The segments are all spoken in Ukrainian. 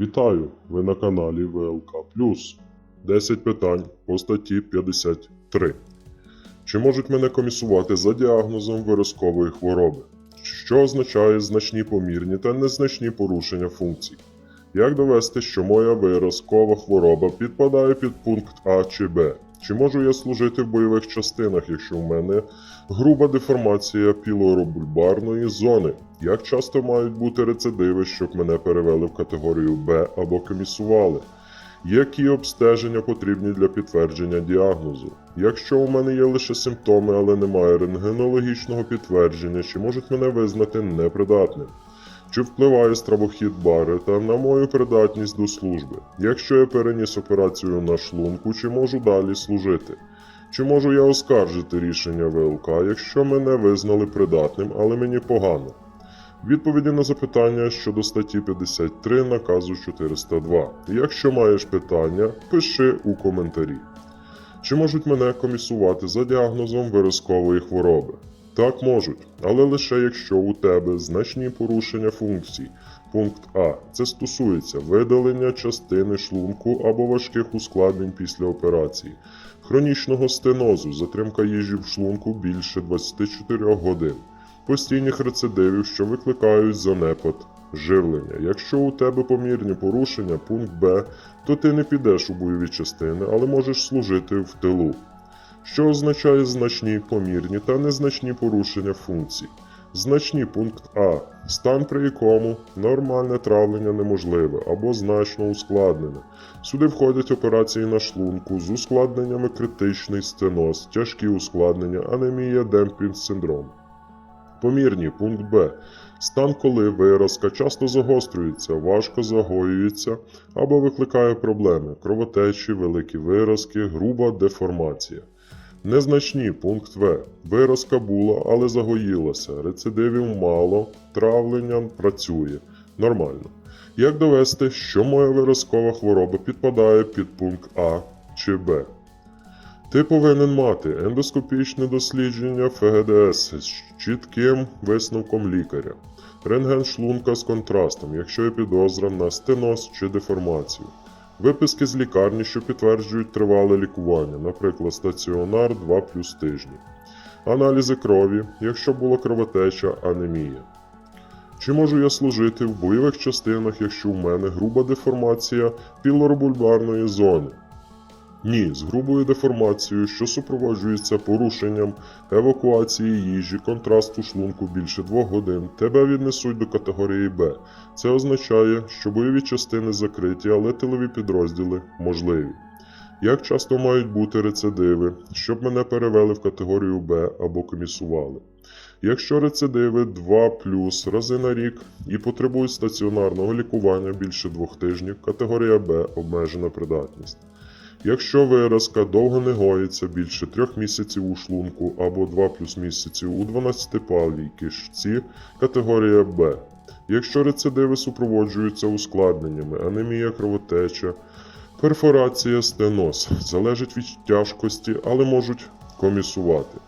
Вітаю! Ви на каналі ВЛК 10 питань по статті 53. Чи можуть мене комісувати за діагнозом виразкової хвороби? Що означає значні помірні та незначні порушення функцій? Як довести, що моя виразкова хвороба підпадає під пункт А чи Б? Чи можу я служити в бойових частинах, якщо в мене груба деформація пілоробульбарної зони? Як часто мають бути рецидиви, щоб мене перевели в категорію Б або комісували? Які обстеження потрібні для підтвердження діагнозу? Якщо у мене є лише симптоми, але немає рентгенологічного підтвердження, чи можуть мене визнати непридатним? Чи впливає стравохід Баррета на мою придатність до служби? Якщо я переніс операцію на шлунку, чи можу далі служити? Чи можу я оскаржити рішення ВЛК, якщо мене визнали придатним, але мені погано? Відповіді на запитання щодо статті 53 наказу 402. Якщо маєш питання, пиши у коментарі. Чи можуть мене комісувати за діагнозом виразкової хвороби? Так можуть, але лише якщо у тебе значні порушення функцій. Пункт А. Це стосується видалення частини шлунку або важких ускладнень після операції, хронічного стенозу, затримка їжі в шлунку більше 24 годин, постійних рецидивів, що викликають занепад живлення. Якщо у тебе помірні порушення, пункт Б, то ти не підеш у бойові частини, але можеш служити в тилу що означає значні помірні та незначні порушення функцій. Значні пункт А. Стан, при якому нормальне травлення неможливе або значно ускладнене. Сюди входять операції на шлунку з ускладненнями критичний стеноз, тяжкі ускладнення, анемія, демпінг синдром. Помірні пункт Б. Стан, коли виразка часто загострюється, важко загоюється або викликає проблеми, кровотечі, великі виразки, груба деформація. Незначні пункт В. Виразка була, але загоїлася. Рецидивів мало, травлення працює. Нормально. Як довести, що моя виразкова хвороба підпадає під пункт А чи Б? Ти повинен мати ендоскопічне дослідження ФГДС з чітким висновком лікаря, рентген шлунка з контрастом, якщо є підозра на стеноз чи деформацію. Виписки з лікарні, що підтверджують тривале лікування, наприклад, стаціонар 2 плюс тижні. Аналізи крові, якщо була кровотеча, анемія. Чи можу я служити в бойових частинах, якщо в мене груба деформація пілоробульбарної зони? Ні, з грубою деформацією, що супроводжується порушенням евакуації їжі, контрасту шлунку більше двох годин, тебе віднесуть до категорії Б. Це означає, що бойові частини закриті, але тилові підрозділи можливі. Як часто мають бути рецидиви, щоб мене перевели в категорію Б або комісували? Якщо рецидиви 2 плюс рази на рік і потребують стаціонарного лікування більше двох тижнів, категорія Б обмежена придатність. Якщо виразка довго не гоїться більше трьох місяців у шлунку або 2 плюс місяців у 12-палій кишці, категорія Б. Якщо рецидиви супроводжуються ускладненнями, анемія кровотеча, перфорація стеноз, залежить від тяжкості, але можуть комісувати.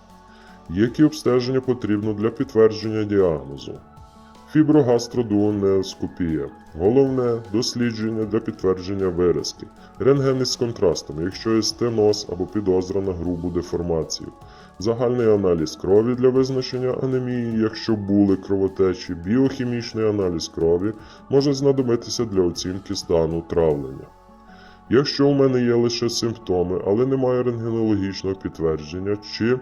Які обстеження потрібно для підтвердження діагнозу? Фіброгастродуонеоскопія. Головне дослідження для підтвердження виразки. Рентген із контрастом, якщо є стеноз або підозра на грубу деформацію. Загальний аналіз крові для визначення анемії, якщо були кровотечі, біохімічний аналіз крові може знадобитися для оцінки стану травлення. Якщо у мене є лише симптоми, але немає рентгенологічного підтвердження, чи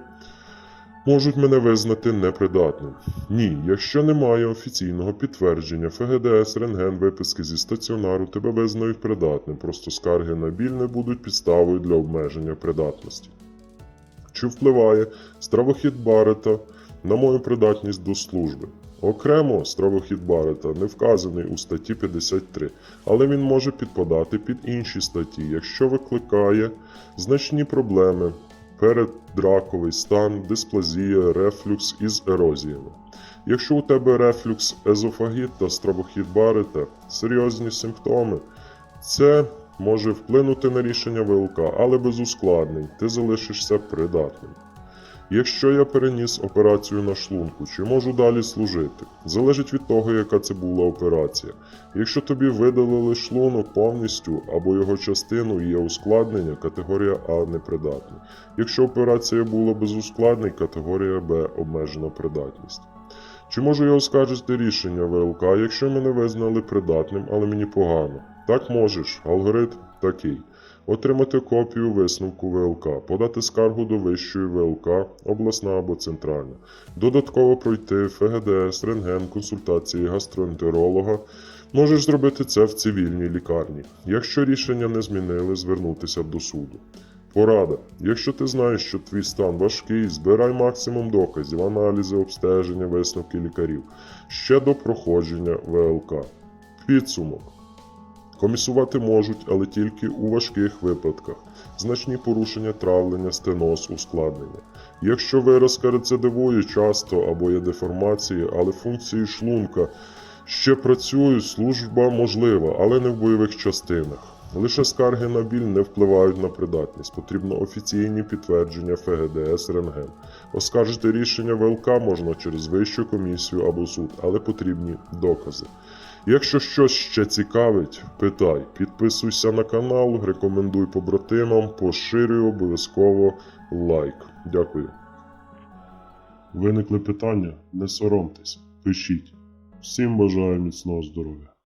можуть мене визнати непридатним. Ні, якщо немає офіційного підтвердження, ФГДС, рентген, виписки зі стаціонару тебе визнають придатним, просто скарги на біль не будуть підставою для обмеження придатності. Чи впливає стравохід Барета на мою придатність до служби? Окремо стравохід Барета не вказаний у статті 53, але він може підпадати під інші статті, якщо викликає значні проблеми, передраковий стан, дисплазія, рефлюкс із ерозіями. Якщо у тебе рефлюкс, езофагіт та стробохід Барета серйозні симптоми, це може вплинути на рішення ВЛК, але без ускладнень ти залишишся придатним. Якщо я переніс операцію на шлунку, чи можу далі служити? Залежить від того, яка це була операція. Якщо тобі видалили шлунок повністю або його частину і є ускладнення, категорія А непридатний. Якщо операція була без ускладнень, категорія Б обмежена придатність. Чи можу я оскаржити рішення ВЛК, якщо мене визнали придатним, але мені погано? Так можеш. Алгоритм такий. Отримати копію висновку ВЛК, подати скаргу до вищої ВЛК, обласна або центральна, додатково пройти ФГДС, рентген, консультації гастроентеролога. Можеш зробити це в цивільній лікарні. Якщо рішення не змінили, звернутися до суду. Порада. Якщо ти знаєш, що твій стан важкий, збирай максимум доказів, аналізи, обстеження, висновки лікарів ще до проходження ВЛК. Підсумок. Комісувати можуть, але тільки у важких випадках. Значні порушення травлення, стеноз, ускладнення. Якщо виразка рецидивує часто або є деформації, але функції шлунка ще працюють, служба можлива, але не в бойових частинах. Лише скарги на біль не впливають на придатність. Потрібно офіційні підтвердження ФГДС рентген. Оскаржити рішення ВЛК можна через вищу комісію або суд, але потрібні докази. Якщо щось ще цікавить, питай, підписуйся на канал, рекомендуй побратимам, поширюй обов'язково лайк. Дякую. Виникли питання? Не соромтесь, пишіть. Всім бажаю міцного здоров'я.